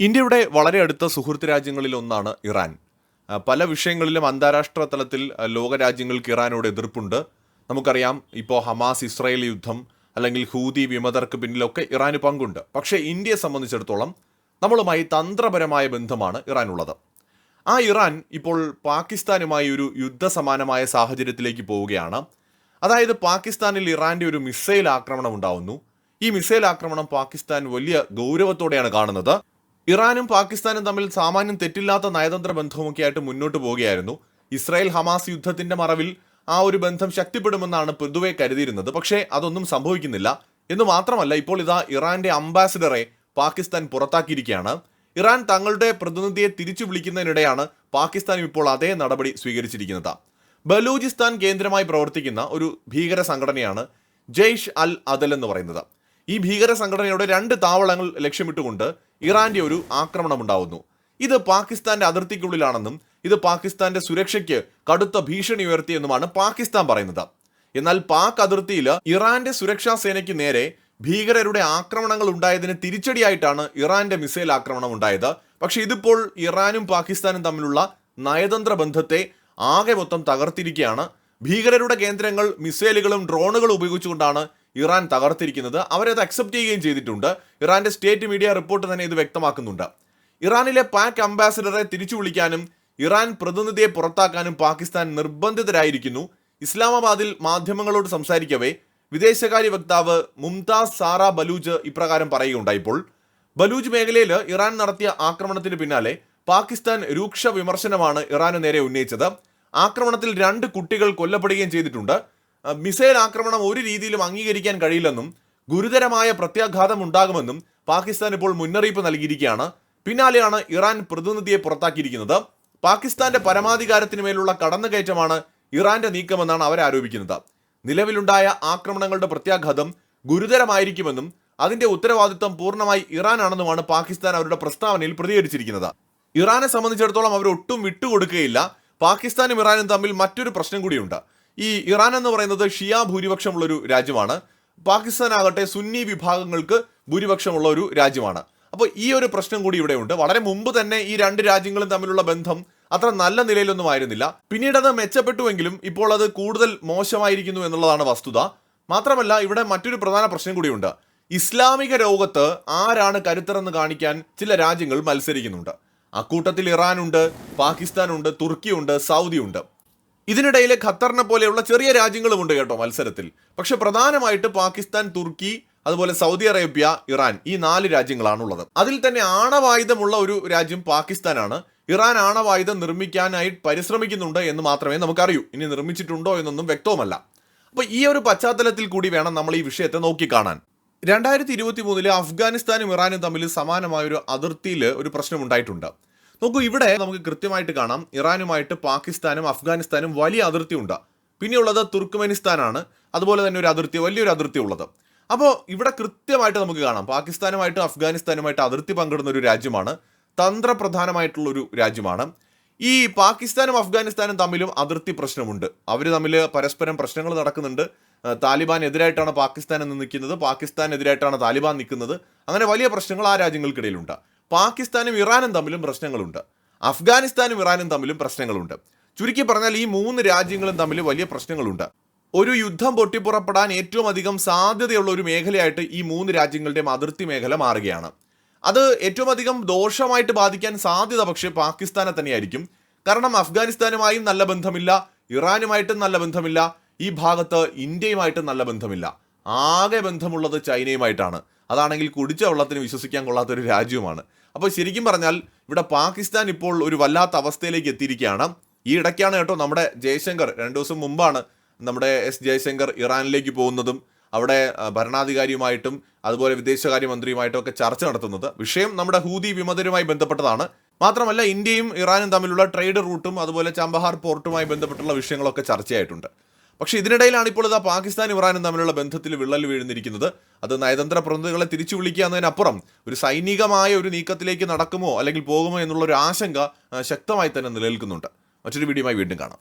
ഇന്ത്യയുടെ വളരെ അടുത്ത സുഹൃത്ത് രാജ്യങ്ങളിൽ ഒന്നാണ് ഇറാൻ. പല വിഷയങ്ങളിലും അന്താരാഷ്ട്ര തലത്തിൽ ലോകരാജ്യങ്ങൾക്ക് ഇറാനോട് എതിർപ്പുണ്ട്. നമുക്കറിയാം ഇപ്പോൾ ഹമാസ് ഇസ്രായേൽ യുദ്ധം അല്ലെങ്കിൽ ഹൂതി വിമതർക്ക് പിന്നിലൊക്കെ ഇറാന് പങ്കുണ്ട്. പക്ഷേ ഇന്ത്യയെ സംബന്ധിച്ചിടത്തോളം നമ്മളുമായി തന്ത്രപരമായ ബന്ധമാണ് ഇറാനുള്ളത്. ആ ഇറാൻ ഇപ്പോൾ പാകിസ്ഥാനുമായി ഒരു യുദ്ധസമാനമായ സാഹചര്യത്തിലേക്ക് പോവുകയാണ്. അതായത് പാകിസ്ഥാനിൽ ഇറാന്റെ ഒരു മിസൈൽ ആക്രമണം ഉണ്ടാവുന്നു. ഈ മിസൈൽ ആക്രമണം പാകിസ്ഥാൻ വലിയ ഗൗരവത്തോടെയാണ് കാണുന്നത്. ഇറാനും പാകിസ്ഥാനും തമ്മിൽ സാമാന്യം തെറ്റില്ലാത്ത നയതന്ത്ര ബന്ധവുമൊക്കെ ആയിട്ട് മുന്നോട്ട് പോവുകയായിരുന്നു. ഇസ്രായേൽ ഹമാസ് യുദ്ധത്തിന്റെ മറവിൽ ആ ഒരു ബന്ധം ശക്തിപ്പെടുമെന്നാണ് പൊതുവെ കരുതിയിരുന്നത്. പക്ഷേ അതൊന്നും സംഭവിക്കുന്നില്ല. എന്ന് മാത്രമല്ല ഇപ്പോൾ ഇതാ ഇറാന്റെ അംബാസിഡറെ പാകിസ്ഥാൻ പുറത്താക്കിയിരിക്കുകയാണ്. ഇറാൻ തങ്ങളുടെ പ്രതിനിധിയെ തിരിച്ചു വിളിക്കുന്നതിനിടെയാണ് പാകിസ്ഥാനും ഇപ്പോൾ അതേ നടപടി സ്വീകരിച്ചിരിക്കുന്നത്. ബലൂചിസ്ഥാൻ കേന്ദ്രമായി പ്രവർത്തിക്കുന്ന ഒരു ഭീകര സംഘടനയാണ് ജെയ്ഷ് അൽ അദൽ എന്ന് പറയുന്നത്. ഈ ഭീകര സംഘടനയുടെ രണ്ട് താവളങ്ങൾ ലക്ഷ്യമിട്ടുകൊണ്ട് ഇറാന്റെ ഒരു ആക്രമണം ഉണ്ടാവുന്നു ഇത് പാകിസ്ഥാന്റെ അതിർത്തിക്കുള്ളിലാണെന്നും ഇത് പാകിസ്ഥാന്റെ സുരക്ഷയ്ക്ക് കടുത്ത ഭീഷണി ഉയർത്തിയെന്നുമാണ് പാകിസ്ഥാൻ പറയുന്നത്. എന്നാൽ പാക് അതിർത്തിയിൽ ഇറാന്റെ സുരക്ഷാ സേനയ്ക്ക് നേരെ ഭീകരരുടെ ആക്രമണങ്ങൾ ഉണ്ടായതിന് തിരിച്ചടിയായിട്ടാണ് ഇറാന്റെ മിസൈൽ ആക്രമണം ഉണ്ടായത്. പക്ഷെ ഇതിപ്പോൾ ഇറാനും പാകിസ്ഥാനും തമ്മിലുള്ള നയതന്ത്ര ബന്ധത്തെ ആകെ മൊത്തം തകർത്തിരിക്കുകയാണ്. ഭീകരരുടെ കേന്ദ്രങ്ങൾ മിസൈലുകളും ഡ്രോണുകളും ഉപയോഗിച്ചുകൊണ്ടാണ് ഇറാൻ തകർത്തിരിക്കുന്നത് അവരത് അക്സെപ്റ്റ് ചെയ്യുകയും ചെയ്തിട്ടുണ്ട്. ഇറാന്റെ സ്റ്റേറ്റ് മീഡിയ റിപ്പോർട്ട് തന്നെ ഇത് വ്യക്തമാക്കുന്നുണ്ട്. ഇറാനിലെ പാക് അംബാസിഡറെ തിരിച്ചു വിളിക്കാനും ഇറാൻ പ്രതിനിധിയെ പുറത്താക്കാനും പാകിസ്ഥാൻ നിർബന്ധിതരായിരിക്കുന്നു. ഇസ്ലാമാബാദിൽ മാധ്യമങ്ങളോട് സംസാരിക്കവേ വിദേശകാര്യ വക്താവ് മുംതാസ് സാറ ബലൂജ് ഇപ്രകാരം പറയുകയുണ്ടായിപ്പോൾ ബലൂജ് മേഖലയിൽ ഇറാൻ നടത്തിയ ആക്രമണത്തിന് പിന്നാലെ പാകിസ്ഥാൻ രൂക്ഷ വിമർശനമാണ് ഇറാന് നേരെ ഉന്നയിച്ചത്. ആക്രമണത്തിൽ രണ്ട് കുട്ടികൾ കൊല്ലപ്പെടുകയും ചെയ്തിട്ടുണ്ട്. മിസൈൽ ആക്രമണം ഒരു രീതിയിലും അംഗീകരിക്കാൻ കഴിയില്ലെന്നും ഗുരുതരമായ പ്രത്യാഘാതം ഉണ്ടാകുമെന്നും പാകിസ്ഥാൻ ഇപ്പോൾ മുന്നറിയിപ്പ് നൽകിയിരിക്കുകയാണ്. പിന്നാലെയാണ് ഇറാൻ പ്രതിനിധിയെ പുറത്താക്കിയിരിക്കുന്നത്. പാകിസ്ഥാന്റെ പരമാധികാരത്തിന് മേലുള്ള കടന്നുകയറ്റമാണ് ഇറാന്റെ നീക്കമെന്നാണ് അവർ ആരോപിക്കുന്നത്. നിലവിലുണ്ടായ ആക്രമണങ്ങളുടെ പ്രത്യാഘാതം ഗുരുതരമായിരിക്കുമെന്നും അതിന്റെ ഉത്തരവാദിത്തം പൂർണമായി ഇറാനാണെന്നുമാണ് പാകിസ്ഥാൻ അവരുടെ പ്രസ്താവനയിൽ പ്രതികരിച്ചിരിക്കുന്നത്. ഇറാനെ സംബന്ധിച്ചിടത്തോളം അവർ ഒട്ടും വിട്ടുകൊടുക്കുകയില്ല. പാകിസ്ഥാനും ഇറാനും തമ്മിൽ മറ്റൊരു പ്രശ്നം കൂടിയുണ്ട്. ഈ ഇറാൻ എന്ന് പറയുന്നത് ഷിയ ഭൂരിപക്ഷമുള്ള ഒരു രാജ്യമാണ്. പാകിസ്ഥാൻ ആകട്ടെ സുന്നി വിഭാഗങ്ങൾക്ക് ഭൂരിപക്ഷമുള്ള ഒരു രാജ്യമാണ്. അപ്പോൾ ഈ ഒരു പ്രശ്നം കൂടി ഇവിടെയുണ്ട് വളരെ മുമ്പ് തന്നെ ഈ രണ്ട് രാജ്യങ്ങളും തമ്മിലുള്ള ബന്ധം അത്ര നല്ല നിലയിലൊന്നും ആയിരുന്നില്ല. പിന്നീട് അത് മെച്ചപ്പെട്ടുവെങ്കിലും ഇപ്പോൾ അത് കൂടുതൽ മോശമായിരിക്കുന്നു എന്നുള്ളതാണ് വസ്തുത. മാത്രമല്ല ഇവിടെ മറ്റൊരു പ്രധാന പ്രശ്നം കൂടിയുണ്ട്. ഇസ്ലാമിക ലോകത്ത് ആരാണ് കരുത്തരെന്ന് കാണിക്കാൻ ചില രാജ്യങ്ങൾ മത്സരിക്കുന്നുണ്ട്. അക്കൂട്ടത്തിൽ ഇറാനുണ്ട് പാകിസ്ഥാനുണ്ട് തുർക്കിയുണ്ട് സൗദിയുണ്ട്. ഇതിനിടയിൽ ഖത്തറിനെ പോലെയുള്ള ചെറിയ രാജ്യങ്ങളുമുണ്ട് കേട്ടോ മത്സരത്തിൽ. പക്ഷെ പ്രധാനമായിട്ട് പാകിസ്ഥാൻ തുർക്കി അതുപോലെ സൗദി അറേബ്യ ഇറാൻ ഈ നാല് രാജ്യങ്ങളാണുള്ളത്. അതിൽ തന്നെ ആണവായുധമുള്ള ഒരു രാജ്യം പാകിസ്ഥാനാണ്. ഇറാൻ ആണവായുധം നിർമ്മിക്കാനായി പരിശ്രമിക്കുന്നുണ്ട് എന്ന് മാത്രമേ നമുക്കറിയൂ. ഇനി നിർമ്മിച്ചിട്ടുണ്ടോ എന്നൊന്നും വ്യക്തവുമല്ല. അപ്പോൾ ഈ ഒരു പശ്ചാത്തലത്തിൽ കൂടി വേണം നമ്മൾ ഈ വിഷയത്തെ നോക്കിക്കാണാൻ രണ്ടായിരത്തി ഇരുപത്തി മൂന്നിൽ അഫ്ഗാനിസ്ഥാനും ഇറാനും തമ്മിൽ സമാനമായ ഒരു അതിർത്തിയിൽ ഒരു പ്രശ്നം ഉണ്ടായിട്ടുണ്ട്. നോക്കൂ ഇവിടെ നമുക്ക് കൃത്യമായിട്ട് കാണാം. ഇറാനുമായിട്ട് പാകിസ്ഥാനും അഫ്ഗാനിസ്ഥാനും വലിയ അതിർത്തി ഉണ്ട് പിന്നെയുള്ളത് തുർക്ക്മെനിസ്ഥാനാണ്. അതുപോലെ തന്നെ ഒരു അതിർത്തി വലിയൊരു അതിർത്തി ഉള്ളത്. അപ്പോൾ ഇവിടെ കൃത്യമായിട്ട് നമുക്ക് കാണാം. പാകിസ്ഥാനുമായിട്ടും അഫ്ഗാനിസ്ഥാനുമായിട്ട് അതിർത്തി പങ്കിടുന്ന ഒരു രാജ്യമാണ്. തന്ത്രപ്രധാനമായിട്ടുള്ള ഒരു രാജ്യമാണ്. ഈ പാകിസ്ഥാനും അഫ്ഗാനിസ്ഥാനും തമ്മിലും അതിർത്തി പ്രശ്നമുണ്ട്. അവർ തമ്മിൽ പരസ്പരം പ്രശ്നങ്ങൾ നടക്കുന്നുണ്ട്. താലിബാൻ എതിരായിട്ടാണ് പാകിസ്ഥാൻ എന്ന് നിൽക്കുന്നത്. പാകിസ്ഥാൻ എതിരായിട്ടാണ് താലിബാൻ നിൽക്കുന്നത്. അങ്ങനെ വലിയ പ്രശ്നങ്ങൾ ആ രാജ്യങ്ങൾക്കിടയിലുണ്ട്. പാകിസ്ഥാനും ഇറാനും തമ്മിലും പ്രശ്നങ്ങളുണ്ട്. അഫ്ഗാനിസ്ഥാനും ഇറാനും തമ്മിലും പ്രശ്നങ്ങളുണ്ട്. ചുരുക്കി പറഞ്ഞാൽ ഈ മൂന്ന് രാജ്യങ്ങളും തമ്മിൽ വലിയ പ്രശ്നങ്ങളുണ്ട്. ഒരു യുദ്ധം പൊട്ടിപ്പുറപ്പെടാൻ ഏറ്റവും അധികം സാധ്യതയുള്ള ഒരു മേഖലയായിട്ട് ഈ മൂന്ന് രാജ്യങ്ങളുടെയും അതിർത്തി മേഖല മാറുകയാണ്. അത് ഏറ്റവും അധികം ദോഷമായിട്ട് ബാധിക്കാൻ സാധ്യത പക്ഷേ പാകിസ്ഥാനെ തന്നെയായിരിക്കും. കാരണം അഫ്ഗാനിസ്ഥാനുമായും നല്ല ബന്ധമില്ല ഇറാനുമായിട്ടും നല്ല ബന്ധമില്ല ഈ ഭാഗത്ത് ഇന്ത്യയുമായിട്ടും നല്ല ബന്ധമില്ല. ആകെ ബന്ധമുള്ളത് ചൈനയുമായിട്ടാണ്. അതാണെങ്കിൽ കുടിച്ച വെള്ളത്തിന് വിശ്വസിക്കാൻ കൊള്ളാത്തൊരു രാജ്യവുമാണ്. അപ്പോൾ ശരിക്കും പറഞ്ഞാൽ ഇവിടെ പാകിസ്ഥാൻ ഇപ്പോൾ ഒരു വല്ലാത്ത അവസ്ഥയിലേക്ക് എത്തിയിരിക്കുകയാണ്. ഈ ഇടയ്ക്കാണ് കേട്ടോ നമ്മുടെ ജയശങ്കർ രണ്ടു ദിവസം മുമ്പാണ് നമ്മുടെ എസ് ജയശങ്കർ ഇറാനിലേക്ക് പോകുന്നതും അവിടെ ഭരണാധികാരിയുമായിട്ടും അതുപോലെ വിദേശകാര്യമന്ത്രിയുമായിട്ടും ഒക്കെ ചർച്ച നടത്തുന്നത്. വിഷയം നമ്മുടെ ഹൂതി വിമതരുമായി ബന്ധപ്പെട്ടതാണ്. മാത്രമല്ല ഇന്ത്യയും ഇറാനും തമ്മിലുള്ള ട്രേഡ് റൂട്ടും അതുപോലെ ചമ്പഹാർ പോർട്ടുമായി ബന്ധപ്പെട്ടുള്ള വിഷയങ്ങളൊക്കെ ചർച്ചയായിട്ടുണ്ട്. പക്ഷേ ഇതിനിടയിലാണ് ഇപ്പോൾ ഇതാ പാകിസ്ഥാൻ ഇറാനും തമ്മിലുള്ള ബന്ധത്തിൽ വിള്ളൽ വീഴുന്നിരിക്കുന്നത്. അത് നയതന്ത്ര പ്രതിനിധികളെ തിരിച്ചു വിളിക്കുക എന്നതിനപ്പുറം ഒരു സൈനികമായ ഒരു നീക്കത്തിലേക്ക് നടക്കുമോ അല്ലെങ്കിൽ പോകുമോ എന്നുള്ള ഒരു ആശങ്ക ശക്തമായി തന്നെ നിലനിൽക്കുന്നുണ്ട്. മറ്റൊരു വീഡിയോയുമായി വീണ്ടും കാണാം.